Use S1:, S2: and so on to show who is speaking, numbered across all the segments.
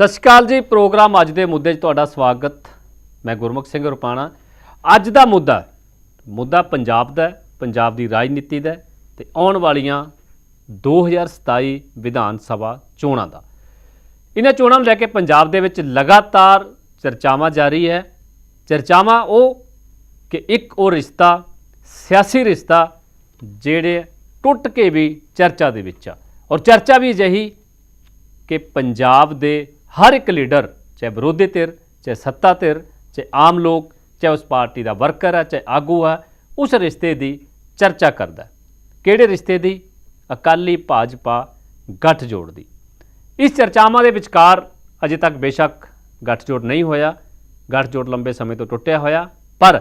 S1: ਸਤਿ ਸ਼੍ਰੀ ਅਕਾਲ ਜੀ, ਪ੍ਰੋਗਰਾਮ ਅੱਜ ਦੇ ਮੁੱਦੇ 'ਚ ਤੁਹਾਡਾ ਸਵਾਗਤ। ਮੈਂ ਗੁਰਮੁਖ ਸਿੰਘ ਰੁਪਾਣਾ। ਅੱਜ ਦਾ ਮੁੱਦਾ ਮੁੱਦਾ ਪੰਜਾਬ ਦਾ ਪੰਜਾਬ ਦੀ ਰਾਜਨੀਤੀ ਦਾ ਹੈ ਤੇ ਆਉਣ ਵਾਲੀਆਂ 2027 ਵਿਧਾਨ ਸਭਾ ਚੋਣਾਂ ਦਾ। ਇਹਨਾਂ ਚੋਣਾਂ ਨੂੰ ਲੈ ਕੇ ਪੰਜਾਬ ਦੇ ਵਿੱਚ ਲਗਾਤਾਰ ਚਰਚਾਵਾਂ ਜਾਰੀ ਹੈ। ਚਰਚਾਵਾਂ ਉਹ ਕਿ ਇੱਕ ਉਹ ਰਿਸ਼ਤਾ, ਸਿਆਸੀ ਰਿਸ਼ਤਾ, ਜਿਹੜੇ ਟੁੱਟ ਕੇ ਵੀ ਚਰਚਾ ਦੇ ਵਿੱਚ ਆ। ਔਰ ਚਰਚਾ ਵੀ ਅਜਿਹੀ ਕਿ ਪੰਜਾਬ ਦੇ ਹਰ ਇੱਕ ਲੀਡਰ, ਚਾਹੇ ਵਿਰੋਧੀ ਧਿਰ, ਚਾਹੇ ਸੱਤਾ ਧਿਰ, ਚਾਹੇ ਆਮ ਲੋਕ, ਚਾਹੇ ਉਸ ਪਾਰਟੀ ਦਾ ਵਰਕਰ ਹੈ, ਚਾਹੇ ਆਗੂ ਹੈ, ਉਸ ਰਿਸ਼ਤੇ ਦੀ ਚਰਚਾ ਕਰਦਾ ਕਿਹੜੇ ਰਿਸ਼ਤੇ ਦੀ? ਅਕਾਲੀ ਭਾਜਪਾ ਗੱਠਜੋੜ ਦੀ। ਇਸ ਚਰਚਾਵਾਂ ਦੇ ਵਿਚਕਾਰ ਅਜੇ ਤੱਕ ਬੇਸ਼ੱਕ ਗੱਠਜੋੜ ਨਹੀਂ ਹੋਇਆ। ਗੱਠਜੋੜ ਲੰਬੇ ਸਮੇਂ ਤੋਂ ਟੁੱਟਿਆ ਹੋਇਆ, ਪਰ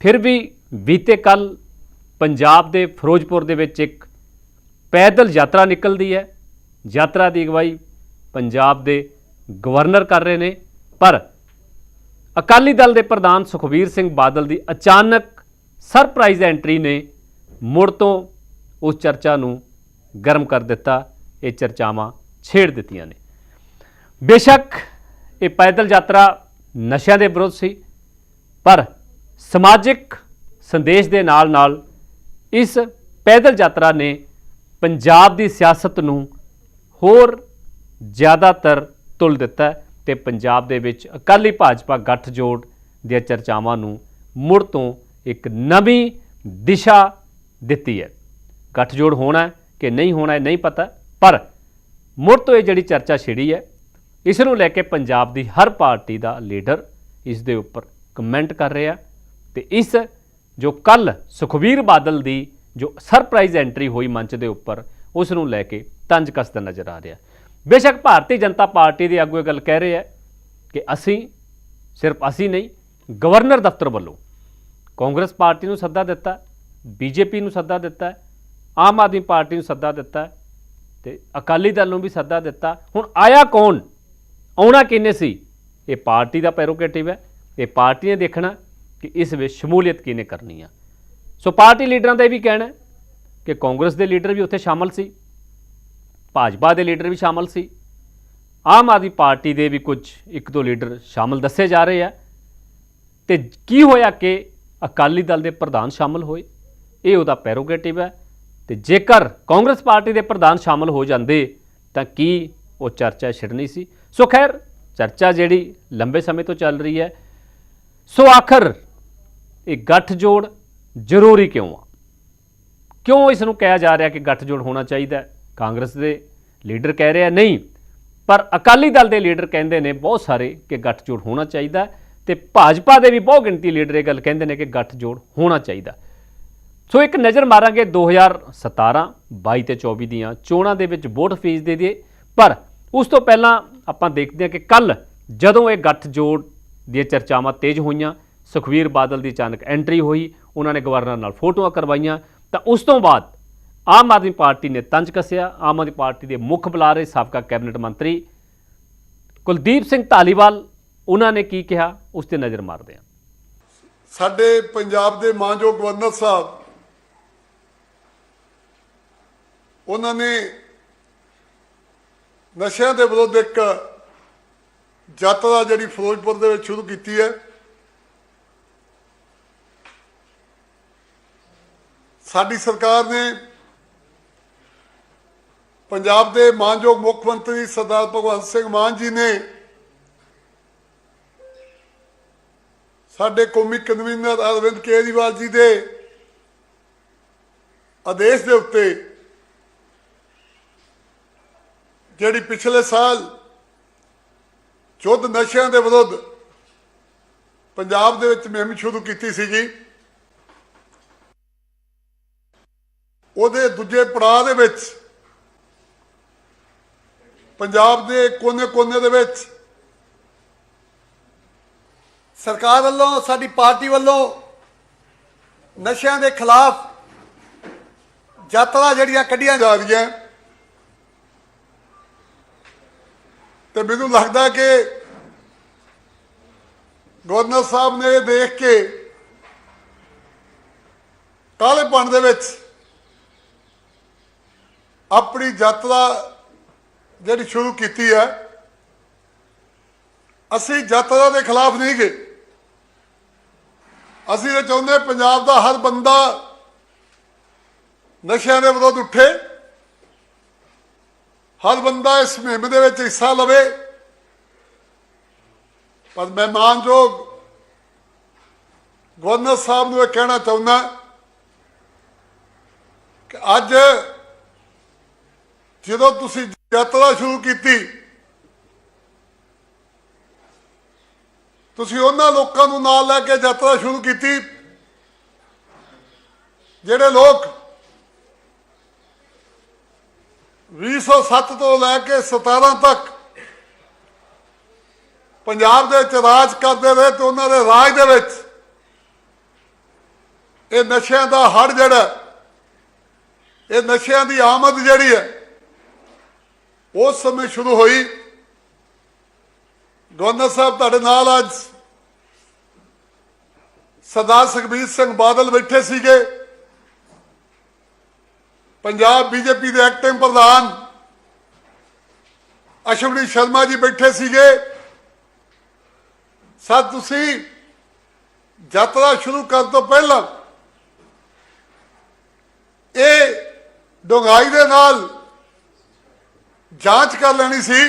S1: ਫਿਰ ਵੀ ਬੀਤੇ ਕੱਲ ਪੰਜਾਬ ਦੇ ਫਿਰੋਜ਼ਪੁਰ ਦੇ ਵਿੱਚ ਇੱਕ ਪੈਦਲ ਯਾਤਰਾ ਨਿਕਲਦੀ ਹੈ। ਯਾਤਰਾ ਦੀ ਅਗਵਾਈ ਪੰਜਾਬ ਦੇ ਗਵਰਨਰ ਕਰ ਰਹੇ ਨੇ, ਪਰ ਅਕਾਲੀ ਦਲ ਦੇ ਪ੍ਰਧਾਨ ਸੁਖਬੀਰ ਸਿੰਘ ਬਾਦਲ ਦੀ ਅਚਾਨਕ ਸਰਪ੍ਰਾਈਜ਼ ਐਂਟਰੀ ਨੇ ਮੁੜ ਤੋਂ ਉਸ ਚਰਚਾ ਨੂੰ ਗਰਮ ਕਰ ਦਿੱਤਾ, ਇਹ ਚਰਚਾਵਾਂ ਛੇੜ ਦਿੱਤੀਆਂ ਨੇ। ਬੇਸ਼ੱਕ ਇਹ ਪੈਦਲ ਯਾਤਰਾ ਨਸ਼ਿਆਂ ਦੇ ਵਿਰੁੱਧ ਸੀ, ਪਰ ਸਮਾਜਿਕ ਸੰਦੇਸ਼ ਦੇ ਨਾਲ-ਨਾਲ ਇਸ ਪੈਦਲ ਯਾਤਰਾ ਨੇ ਪੰਜਾਬ ਦੀ ਸਿਆਸਤ ਨੂੰ ਹੋਰ ਜ਼ਿਆਦਾਤਰ ਤੁਲ ਦਿੱਤਾ ਹੈ ਤੇ ਪੰਜਾਬ ਦੇ ਵਿੱਚ ਅਕਾਲੀ ਭਾਜਪਾ ਗੱਠਜੋੜ ਦੀਆਂ ਚਰਚਾਵਾਂ ਨੂੰ ਮੁੜ ਤੋਂ ਇੱਕ ਨਵੀਂ ਦਿਸ਼ਾ ਦਿੱਤੀ ਹੈ। ਗੱਠਜੋੜ ਹੋਣਾ ਕਿ ਨਹੀਂ ਹੋਣਾ ਹੈ ਨਹੀਂ ਪਤਾ, ਪਰ ਮੁੜ ਤੋਂ ਇਹ ਜਿਹੜੀ ਚਰਚਾ ਛਿੜੀ ਹੈ, ਇਸ ਨੂੰ ਲੈ ਕੇ ਪੰਜਾਬ ਦੀ ਹਰ ਪਾਰਟੀ ਦਾ ਲੀਡਰ ਇਸ ਦੇ ਉੱਪਰ ਕਮੈਂਟ ਕਰ ਰਿਹਾ ਤੇ ਇਸ ਜੋ ਕੱਲ ਸੁਖਵੀਰ ਬਾਦਲ ਦੀ ਜੋ ਸਰਪ੍ਰਾਈਜ਼ ਐਂਟਰੀ ਹੋਈ ਮੰਚ ਦੇ ਉੱਪਰ, ਉਸ ਨੂੰ ਲੈ ਕੇ ਤੰਜ ਕੱਸਦਾ ਨਜ਼ਰ ਆ ਰਿਹਾ। ਬੇਸ਼ੱਕ ਭਾਰਤੀ ਜਨਤਾ ਪਾਰਟੀ ਦੇ ਆਗੂ ਇਹ ਗੱਲ ਕਹਿ ਰਹੇ ਹੈ ਕਿ ਅਸੀਂ, ਸਿਰਫ ਅਸੀਂ ਨਹੀਂ, ਗਵਰਨਰ ਦਫ਼ਤਰ ਵੱਲੋਂ ਕਾਂਗਰਸ ਪਾਰਟੀ ਨੂੰ ਸੱਦਾ ਦਿੱਤਾ, ਬੀਜੇਪੀ ਨੂੰ ਸੱਦਾ ਦਿੱਤਾ, ਆਮ ਆਦਮੀ ਪਾਰਟੀ ਨੂੰ ਸੱਦਾ ਦਿੱਤਾ ਤੇ ਅਕਾਲੀ ਦਲ ਨੂੰ ਵੀ ਸੱਦਾ ਦਿੱਤਾ। ਹੁਣ ਆਇਆ ਕੌਣ? ਆਉਣਾ ਕਿੰਨੇ ਸੀ? ਇਹ ਪਾਰਟੀ ਦਾ ਪੈਰੋਗੇਟਿਵ ਹੈ। ਇਹ ਪਾਰਟੀ ਨੇ ਦੇਖਣਾ ਕਿ ਇਸ ਵਿੱਚ ਸ਼ਮੂਲੀਅਤ ਕਿਹਨੇ ਕਰਨੀ ਆ। ਸੋ ਪਾਰਟੀ ਲੀਡਰਾਂ ਦਾ ਇਹ ਵੀ ਕਹਿਣਾ ਕਿ ਕਾਂਗਰਸ ਦੇ ਲੀਡਰ ਵੀ ਉੱਥੇ ਸ਼ਾਮਲ ਸੀ। ਭਾਜਪਾ ਦੇ ਲੀਡਰ ਵੀ ਸ਼ਾਮਲ ਸੀ। ਆਮ ਆਦਮੀ ਪਾਰਟੀ ਦੇ ਵੀ ਕੁਝ ਇੱਕ ਦੋ ਲੀਡਰ ਸ਼ਾਮਲ ਦੱਸੇ ਜਾ ਰਹੇ ਆ। ਤੇ ਕੀ ਹੋਇਆ ਕਿ ਅਕਾਲੀ ਦਲ ਦੇ ਪ੍ਰਧਾਨ ਸ਼ਾਮਲ ਹੋਏ? ਇਹ ਉਹਦਾ ਪੈਰੋਗੇਟਿਵ ਹੈ। ਤੇ ਜੇਕਰ ਕਾਂਗਰਸ ਪਾਰਟੀ ਦੇ ਪ੍ਰਧਾਨ ਸ਼ਾਮਲ ਹੋ ਜਾਂਦੇ, ਤਾਂ ਕੀ ਉਹ ਚਰਚਾ ਛਿੜਨੀ ਸੀ? ਸੋ ਖੈਰ, ਚਰਚਾ ਜਿਹੜੀ ਲੰਬੇ ਸਮੇਂ ਤੋਂ ਚੱਲ ਰਹੀ ਹੈ। ਸੋ ਆਖਰ ਇਹ ਗੱਠਜੋੜ ਜ਼ਰੂਰੀ ਕਿਉਂ ਆ? ਕਿਉਂ ਇਸ ਨੂੰ ਕਿਹਾ ਜਾ ਰਿਹਾ ਕਿ ਗੱਠਜੋੜ ਹੋਣਾ ਚਾਹੀਦਾ ਹੈ? ਕਾਂਗਰਸ ਦੇ ਲੀਡਰ ਕਹਿ ਰਿਹਾ, ਨਹੀਂ, ਪਰ ਅਕਾਲੀ ਦਲ ਦੇ ਲੀਡਰ ਕਹਿੰਦੇ ਨੇ ਬਹੁਤ ਸਾਰੇ ਕਿ ਗੱਠਜੋੜ ਹੋਣਾ ਚਾਹੀਦਾ ਹੈ ਤੇ ਭਾਜਪਾ ਦੇ ਵੀ ਬਹੁਤ ਗਿਣਤੀ ਲੀਡਰ ਇਹ ਗੱਲ ਕਹਿੰਦੇ ਨੇ ਕਿ ਗੱਠਜੋੜ ਹੋਣਾ ਚਾਹੀਦਾ। ਸੋ ਇੱਕ ਨਜ਼ਰ ਮਾਰਾਂਗੇ 2017 22 ਤੇ 24 ਦੀਆਂ ਚੋਣਾਂ ਦੇ ਵਿੱਚ ਵੋਟ ਫੀਸ ਦੇ ਦੀਏ ਪਰ ਉਸ ਤੋਂ ਪਹਿਲਾਂ ਆਪਾਂ ਦੇਖਦੇ ਹਾਂ ਕਿ ਕੱਲ ਜਦੋਂ ਇਹ ਗੱਠਜੋੜ ਦੀਆਂ ਚਰਚਾਵਾਂ ਤੇਜ਼ ਹੋਈਆਂ, ਸੁਖਵੀਰ ਬਾਦਲ ਦੀ ਅਚਾਨਕ ਐਂਟਰੀ ਹੋਈ, ਉਹਨਾਂ ਨੇ ਗਵਰਨਰ ਨਾਲ ਫੋਟੋਆਂ ਕਰਵਾਈਆਂ, ਤਾਂ ਉਸ ਤੋਂ ਬਾਅਦ ਆਮ ਆਦਮੀ ਪਾਰਟੀ ਨੇ ਤੰਜ ਕੱਸਿਆ, ਆਮ ਆਦਮੀ ਪਾਰਟੀ ਦੇ ਮੁੱਖ ਬੁਲਾਰੇ ਸਾਬਕਾ ਕੈਬਨਿਟ ਮੰਤਰੀ ਕੁਲਦੀਪ ਸਿੰਘ ਧਾਲੀਵਾਲ ਉਹਨਾਂ ਨੇ ਕੀ ਕਿਹਾ? ਉਸ ਤੇ ਨਜ਼ਰ ਮਾਰਦੇ ਹਾਂ।
S2: ਸਾਡੇ ਪੰਜਾਬ ਦੇ ਮਾਨਯੋਗ ਗਵਰਨਰ ਸਾਹਿਬ, ਉਹਨਾਂ ਨੇ ਨਸ਼ਿਆਂ ਦੇ ਵਿਰੁੱਧ ਇੱਕ ਯਾਤਰਾ ਜਿਹੜੀ ਫਿਰੋਜ਼ਪੁਰ ਦੇ ਵਿੱਚ ਸ਼ੁਰੂ ਕੀਤੀ ਹੈ। ਸਾਡੀ ਸਰਕਾਰ ਨੇ ਪੰਜਾਬ ਦੇ ਮਾਨਯੋਗ ਮੁੱਖ ਮੰਤਰੀ ਸਰਦਾਰ ਭਗਵੰਤ ਸਿੰਘ ਮਾਨ ਜੀ ਨੇ ਸਾਡੇ ਕੌਮੀ ਕਨਵੀਨਰ ਅਰਵਿੰਦ ਕੇਜਰੀਵਾਲ ਜੀ ਦੇ ਆਦੇਸ਼ ਦੇ ਉੱਤੇ ਜਿਹੜੀ ਪਿਛਲੇ ਸਾਲ ਯੁੱਧ ਨਸ਼ਿਆਂ ਦੇ ਵਿਰੁੱਧ ਪੰਜਾਬ ਦੇ ਵਿੱਚ ਮੁਹਿੰਮ ਸ਼ੁਰੂ ਕੀਤੀ ਸੀਗੀ, ਉਹਦੇ ਦੂਜੇ ਪੜਾਅ ਦੇ ਵਿੱਚ ਪੰਜਾਬ ਦੇ ਕੋਨੇ-ਕੋਨੇ ਦੇ ਵਿੱਚ
S3: ਸਰਕਾਰ ਵੱਲੋਂ, ਸਾਡੀ ਪਾਰਟੀ ਵੱਲੋਂ ਨਸ਼ਿਆਂ ਦੇ ਖਿਲਾਫ ਯਾਤਰਾ ਜਿਹੜੀਆਂ ਕੱਢੀਆਂ
S2: ਜਾ ਰਹੀਆਂ ਤੇ ਮੈਨੂੰ ਲੱਗਦਾ ਕਿ ਗਵਰਨਰ ਸਾਹਿਬ ਨੇ ਇਹ ਦੇਖ ਕੇ ਕਾਲੇਪਣ ਦੇ ਵਿੱਚ ਆਪਣੀ ਯਾਤਰਾ ਜਿਹੜੀ ਸ਼ੁਰੂ ਕੀਤੀ ਹੈ, ਅਸੀਂ ਯਾਤਰਾ ਦੇ ਖਿਲਾਫ ਨਹੀਂ ਗਏ, ਅਸੀਂ ਇਹ ਚਾਹੁੰਦੇ ਪੰਜਾਬ ਦਾ ਹਰ ਬੰਦਾ ਨਸ਼ਿਆਂ ਦੇ ਵਿਰੁੱਧ ਉੱਠੇ, ਹਰ ਬੰਦਾ ਇਸ ਮੁਹਿੰਮ ਦੇ ਵਿੱਚ ਹਿੱਸਾ ਲਵੇ। ਪਰ ਮੈਂ ਮਾਨਯੋਗ ਗਵਰਨਰ ਸਾਹਿਬ ਨੂੰ ਇਹ ਕਹਿਣਾ ਚਾਹੁੰਦਾ ਕਿ ਅੱਜ ਜਦੋਂ ਤੁਸੀਂ ਯਾਤਰਾ ਸ਼ੁਰੂ ਕੀਤੀ? ਤੁਸੀਂ ਉਹਨਾਂ ਲੋਕਾਂ ਨੂੰ ਨਾਲ ਲੈ ਕੇ ਯਾਤਰਾ ਸ਼ੁਰੂ ਕੀਤੀ, ਜਿਹੜੇ ਲੋਕ 2007 ਤੋਂ ਲੈ ਕੇ 17 ਤੱਕ ਪੰਜਾਬ ਦੇ ਵਿੱਚ ਰਾਜ ਕਰਦੇ ਰਹੇ ਤੇ ਉਹਨਾਂ ਦੇ ਰਾਜ ਦੇ ਵਿੱਚ ਇਹ ਨਸ਼ਿਆਂ ਦਾ ਹੜ ਜਿਹੜਾ, ਇਹ ਨਸ਼ਿਆਂ ਦੀ ਆਮਦ ਜਿਹੜੀ ਹੈ ਉਸ ਸਮੇਂ ਸ਼ੁਰੂ ਹੋਈ। ਗਵਰਨਰ ਸਾਹਿਬ ਤੁਹਾਡੇ ਨਾਲ ਅੱਜ ਸਰਦਾਰ ਸੁਖਬੀਰ ਸਿੰਘ ਬਾਦਲ ਬੈਠੇ ਸੀਗੇ। ਪੰਜਾਬ ਬੀਜੇਪੀ ਦੇ ਐਕਟਿੰਗ ਪ੍ਰਧਾਨ ਅਸ਼ਵਨੀ ਸ਼ਰਮਾ ਜੀ ਬੈਠੇ ਸੀਗੇ। ਸਰ, ਤੁਸੀਂ ਯਾਤਰਾ ਸ਼ੁਰੂ ਕਰਨ ਤੋਂ ਪਹਿਲਾਂ ਇਹ ਡੁੰਗਾਈ ਦੇ ਨਾਲ ਜਾਂਚ ਕਰ ਲੈਣੀ ਸੀ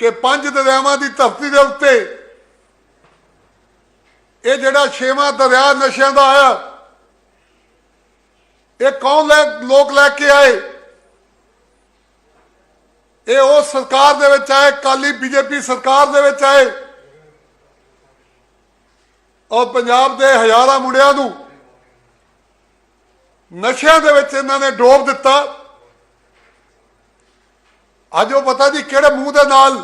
S2: ਕਿ ਪੰਜ ਦਰਿਆਵਾਂ ਦੀ ਧਰਤੀ ਦੇ ਉੱਤੇ ਇਹ ਜਿਹੜਾ ਛੇਵਾਂ ਦਰਿਆ ਨਸ਼ਿਆਂ ਦਾ ਆਇਆ, ਇਹ ਕੌਣ ਲੈ, ਲੋਕ ਲੈ ਕੇ ਆਏ? ਇਹ ਉਹ ਸਰਕਾਰ ਦੇ ਵਿੱਚ ਆਏ ਕਾਲੀ ਬੀਜੇਪੀ ਸਰਕਾਰ ਦੇ ਵਿੱਚ ਆਏ। ਔਰ ਪੰਜਾਬ ਦੇ ਹਜ਼ਾਰਾਂ ਮੁੰਡਿਆਂ ਨੂੰ ਨਸ਼ਿਆਂ ਦੇ ਵਿੱਚ ਇਹਨਾਂ ਨੇ ਡੋਬ ਦਿੱਤਾ। ਅੱਜ ਉਹ ਪਤਾ ਨਹੀਂ ਕਿਹੜੇ ਮੂੰਹ ਦੇ ਨਾਲ,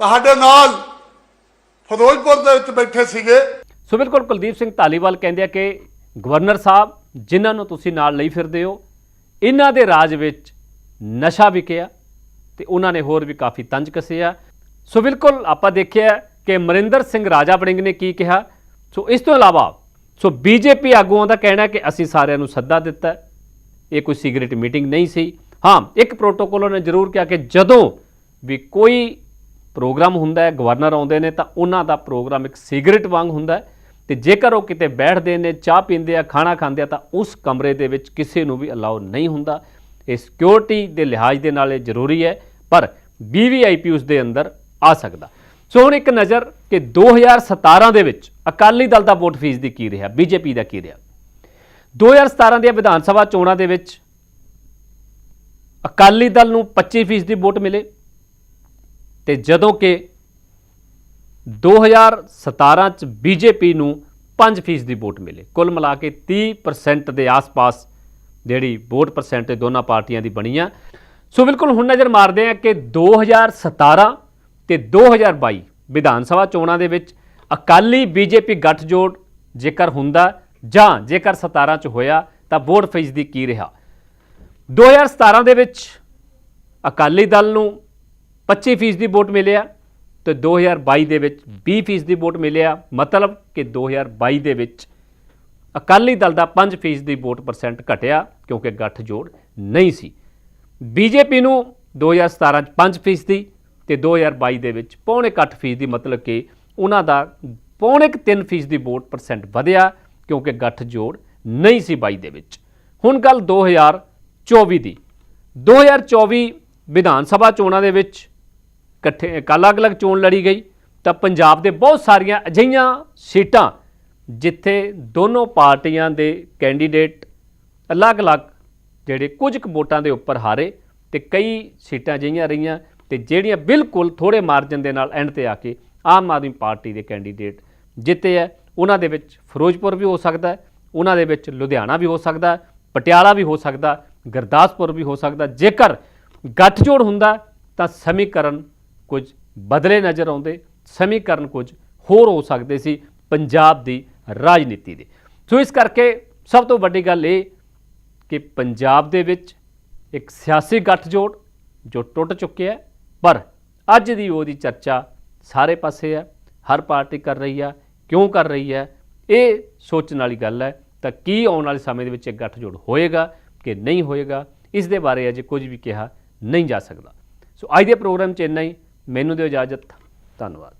S2: ਤੁਹਾਡੇ ਨਾਲ ਫਿਰੋਜ਼ਪੁਰ ਦੇ ਵਿੱਚ ਬੈਠੇ ਸੀਗੇ।
S1: ਸੋ ਬਿਲਕੁਲ ਕੁਲਦੀਪ ਸਿੰਘ ਧਾਲੀਵਾਲ ਕਹਿੰਦੇ ਆ ਕਿ ਗਵਰਨਰ ਸਾਹਿਬ, ਜਿਨ੍ਹਾਂ ਨੂੰ ਤੁਸੀਂ ਨਾਲ ਲਈ ਫਿਰਦੇ ਹੋ ਇਹਨਾਂ ਦੇ ਰਾਜ ਵਿੱਚ ਨਸ਼ਾ ਵਿਕਿਆ ਤੇ ਉਹਨਾਂ ਨੇ ਹੋਰ ਵੀ ਕਾਫੀ ਤੰਜ ਕੱਸੇ ਆ ਸੋ ਬਿਲਕੁਲ ਆਪਾਂ ਦੇਖਿਆ ਕਿ ਮਰਿੰਦਰ ਸਿੰਘ ਰਾਜਾ ਵੜਿੰਗ ਨੇ ਕੀ ਕਿਹਾ। ਸੋ ਇਸ ਤੋਂ ਇਲਾਵਾ, ਸੋ ਬੀਜੇਪੀ ਆਗੂਆਂ ਦਾ ਕਹਿਣਾ ਕਿ ਅਸੀਂ ਸਾਰਿਆਂ ਨੂੰ ਸੱਦਾ ਦਿੱਤਾ ਇਹ ਕੋਈ ਸੀਕ੍ਰੀਟ ਮੀਟਿੰਗ ਨਹੀਂ ਸੀ। ਹਾਂ, ਇੱਕ ਪ੍ਰੋਟੋਕੋਲ ਉਹਨੇ ਜ਼ਰੂਰ ਕਿਹਾ ਕਿ ਜਦੋਂ ਵੀ ਕੋਈ ਪ੍ਰੋਗਰਾਮ ਹੁੰਦਾ ਹੈ, ਗਵਰਨਰ ਆਉਂਦੇ ਨੇ ਤਾਂ ਉਹਨਾਂ ਦਾ ਪ੍ਰੋਗਰਾਮ ਇੱਕ ਸਿਗਰਟ ਵਾਂਗ ਹੁੰਦਾ ਹੈ ਤੇ ਜੇਕਰ ਉਹ ਕਿਤੇ ਬੈਠਦੇ ਨੇ, ਚਾਹ ਪੀਂਦੇ ਆ, ਖਾਣਾ ਖਾਂਦੇ ਆ ਤਾਂ ਉਸ ਕਮਰੇ ਦੇ ਵਿੱਚ ਕਿਸੇ ਨੂੰ ਵੀ ਅਲਾਉ ਨਹੀਂ ਹੁੰਦਾ। ਇਹ ਸਿਕਿਉਰਿਟੀ ਦੇ ਲਿਹਾਜ਼ ਦੇ ਨਾਲ ਇਹ ਜ਼ਰੂਰੀ ਹੈ, ਪਰ ਵੀਵੀਆਈਪੀ ਉਸ ਦੇ ਅੰਦਰ ਆ ਸਕਦਾ। ਸੋ ਹੁਣ ਇੱਕ ਨਜ਼ਰ ਕਿ 2017 ਦੇ ਵਿੱਚ ਅਕਾਲੀ ਦਲ ਦਾ ਵੋਟ ਫੀਸ ਦੀ ਕੀ ਰਿਹਾ ਬੀਜੇਪੀ ਦਾ ਕੀ ਰਿਹਾ? 2017 ਦੀਆਂ ਵਿਧਾਨ ਸਭਾ ਚੋਣਾਂ ਦੇ ਵਿੱਚ ਅਕਾਲੀ ਦਲ ਨੂੰ 25% ਦੀ ਵੋਟ ਮਿਲੇ ਤੇ ਜਦੋਂ ਕਿ 2017 ਚ ਬੀਜੇਪੀ ਨੂੰ 5% ਦੀ ਵੋਟ ਮਿਲੇ। ਕੁੱਲ ਮਿਲਾ ਕੇ 30% ਦੇ ਆਸ-ਪਾਸ ਜਿਹੜੀ ਵੋਟ ਪਰਸੈਂਟੇਜ ਦੋਨਾਂ ਪਾਰਟੀਆਂ ਦੀ ਬਣੀ ਆ। ਸੋ ਬਿਲਕੁਲ ਹੁਣ ਨਜ਼ਰ ਮਾਰਦੇ ਆ ਕਿ 2017 ਤੇ 2022 ਵਿਧਾਨ ਸਭਾ ਚੋਣਾਂ ਦੇ ਵਿੱਚ ਅਕਾਲੀ ਬੀਜੇਪੀ ਗੱਠਜੋੜ ਜੇਕਰ ਹੁੰਦਾ ਜਾਂ ਜੇਕਰ 17 ਚ ਹੋਇਆ ਤਾਂ ਵੋਟ ਫੀਸ ਦੀ ਕੀ ਰਿਹਾ? 2017 ਦੇ ਵਿੱਚ ਅਕਾਲੀ ਦਲ ਨੂੰ 25% ਦੀ ਵੋਟ ਮਿਲਿਆ ਤੇ 2022 ਦੇ ਵਿੱਚ 20% ਦੀ ਵੋਟ ਮਿਲਿਆ। ਮਤਲਬ ਕਿ 2022 ਦੇ ਵਿੱਚ ਅਕਾਲੀ ਦਲ ਦਾ 5% ਦੀ ਵੋਟ ਪਰਸੈਂਟ ਘਟਿਆ ਕਿਉਂਕਿ ਗੱਠਜੋੜ ਨਹੀਂ ਸੀ। ਬੀਜੇਪੀ ਨੂੰ 2017 ਚ 5% ਦੀ ਤੇ 2022 ਦੇ ਵਿੱਚ ਪੌਣੇ 8% ਦੀ ਮਤਲਬ ਕਿ ਉਹਨਾਂ ਦਾ ਪੌਣੇ 3% ਦੀ ਵੋਟ ਪਰਸੈਂਟ ਵਧਿਆ ਕਿਉਂਕਿ ਗੱਠਜੋੜ ਨਹੀਂ ਸੀ 22 ਦੇ ਵਿੱਚ। ਹੁਣ ਗੱਲ 2024 ਦੀ। 2024 ਵਿਧਾਨ ਸਭਾ ਚੋਣਾਂ ਦੇ ਵਿੱਚ ਇਕੱਠੇ ਅਲੱਗ-ਅਲੱਗ ਚੋਣ ਲੜੀ ਗਈ ਤਾਂ ਪੰਜਾਬ ਦੇ ਬਹੁਤ ਸਾਰੀਆਂ ਅਜਿਹੀਆਂ ਸੀਟਾਂ ਜਿੱਥੇ ਦੋਨੋਂ ਪਾਰਟੀਆਂ ਦੇ ਕੈਂਡੀਡੇਟ ਅਲੱਗ-ਅਲੱਗ ਜਿਹੜੇ ਕੁਝ ਕੁ ਵੋਟਾਂ ਦੇ ਉੱਪਰ ਹਾਰੇ ਤੇ ਕਈ ਸੀਟਾਂ ਅਜਿਹੀਆਂ ਰਹੀਆਂ ਤੇ ਜਿਹੜੀਆਂ ਬਿਲਕੁਲ ਥੋੜੇ ਮਾਰਜਨ ਦੇ ਨਾਲ ਐਂਡ ਤੇ ਆ ਕੇ ਆਮ ਆਦਮੀ ਪਾਰਟੀ ਦੇ ਕੈਂਡੀਡੇਟ ਜਿੱਤੇ ਹੈ ਉਹਨਾਂ ਦੇ ਵਿੱਚ ਫਿਰੋਜ਼ਪੁਰ ਵੀ ਹੋ ਸਕਦਾ ਹੈ ਉਹਨਾਂ ਦੇ ਵਿੱਚ ਲੁਧਿਆਣਾ ਵੀ ਹੋ ਸਕਦਾ ਹੈ, ਪਟਿਆਲਾ ਵੀ ਹੋ ਸਕਦਾ ਗੁਰਦਾਸਪੁਰ ਵੀ ਹੋ ਸਕਦਾ। ਜੇਕਰ ਗੱਠਜੋੜ ਹੁੰਦਾ, ਤਾਂ ਸਮੀਕਰਨ ਕੁਝ ਬਦਲੇ ਨਜ਼ਰ ਆਉਂਦੇ, ਸਮੀਕਰਨ ਕੁਝ ਹੋਰ ਹੋ ਸਕਦੇ ਸੀ ਪੰਜਾਬ ਦੀ ਰਾਜਨੀਤੀ ਦੇ। ਸੋ ਇਸ ਕਰਕੇ ਸਭ ਤੋਂ ਵੱਡੀ ਗੱਲ ਇਹ ਕਿ ਪੰਜਾਬ ਦੇ ਵਿੱਚ ਇੱਕ ਸਿਆਸੀ ਗੱਠਜੋੜ ਜੋ ਟੁੱਟ ਚੁੱਕਿਆ ਪਰ ਅੱਜ ਦੀ ਉਹਦੀ ਚਰਚਾ ਸਾਰੇ ਪਾਸੇ ਹੈ, ਹਰ ਪਾਰਟੀ ਕਰ ਰਹੀ ਹੈ ਕਿਉਂ ਕਰ ਰਹੀ ਹੈ, ਇਹ ਸੋਚਣ ਵਾਲੀ ਗੱਲ ਹੈ। ਤਾਂ ਕੀ ਆਉਣ ਵਾਲੇ ਸਮੇਂ ਦੇ ਵਿੱਚ ਇਹ ਗੱਠਜੋੜ ਹੋਏਗਾ? ਕਿ ਨਹੀਂ ਹੋਏਗਾ, ਇਸ ਦੇ ਬਾਰੇ ਅਜੇ ਕੁਝ ਵੀ ਕਿਹਾ ਨਹੀਂ ਜਾ ਸਕਦਾ। ਸੋ ਅੱਜ ਦੇ ਪ੍ਰੋਗਰਾਮ 'ਚ ਇੰਨਾ ਹੀ। ਮੈਨੂੰ ਦਿਓ ਇਜਾਜ਼ਤ। ਧੰਨਵਾਦ।